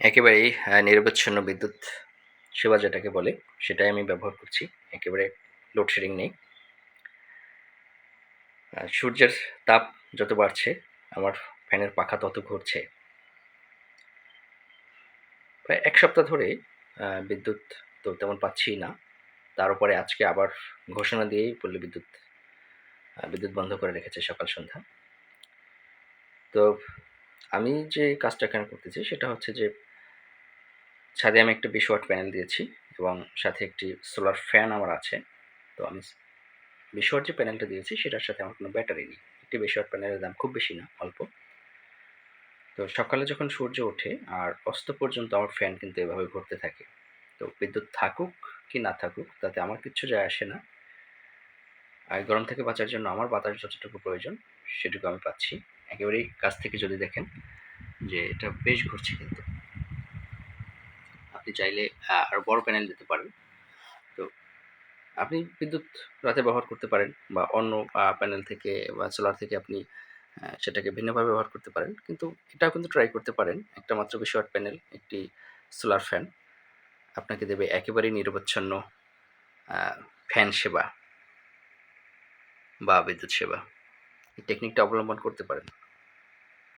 একেবারেই নিরবচ্ছিন্ন বিদ্যুৎ সেবা যেটাকে বলে, সেটাই আমি ব্যবহার করছি। একেবারে লোডশেডিং নেই। সূর্যের তাপ যত বাড়ছে, আমার ফ্যানের পাখা তত ঘুরছে। প্রায় এক সপ্তাহ ধরে বিদ্যুৎ তো তেমন পাচ্ছি না। তার উপরে আজকে আবার ঘোষণা দিয়েই পল্লী বিদ্যুৎ বিদ্যুৎ বন্ধ করে রেখেছে সকাল সন্ধ্যা। তো আমি যে কাজটা এখানে করতেছি সেটা হচ্ছে যে, ছাদে আমি একটা বিশ ওয়াট প্যানেল দিয়েছি এবং সাথে একটি সোলার ফ্যান আমার আছে। তো আমি বিশ ওয়াট যে প্যানেলটা দিয়েছি সেটার সাথে আমার কোনো ব্যাটারি নেই। একটি বিশ ওয়াট প্যানেলের দাম খুব বেশি না, অল্প। তো সকালে যখন সূর্য ওঠে আর অস্ত পর্যন্ত আমার ফ্যান কিন্তু এভাবে ঘুরতে থাকে। তো বিদ্যুৎ থাকুক কি না থাকুক তাতে আমার কিচ্ছু যায় আসে না। আর গরম থেকে বাঁচার জন্য আমার বাতাস যতটুকু প্রয়োজন সেটুকু আমি পাচ্ছি। একেবারেই কাছ থেকে যদি দেখেন যে এটা বেশ ঘুরছে কিন্তু। আপনি চাইলে আহ, আরও বড় প্যানেল দিতে পারেন। তো আপনি বিদ্যুৎ রাতে ব্যবহার করতে পারেন বা অন্য প্যানেল থেকে বা সোলার থেকে আপনি সেটাকে ভিন্নভাবে ব্যবহার করতে পারেন। কিন্তু এটাও কিন্তু ট্রাই করতে পারেন। একটা মাত্র বিশ ওয়াট প্যানেল একটি সোলার ফ্যান আপনাকে দেবে একেবারেই নিরবচ্ছন্ন ফ্যান সেবা বা বিদ্যুৎ সেবা। এই টেকনিকটা অবলম্বন করতে পারেন।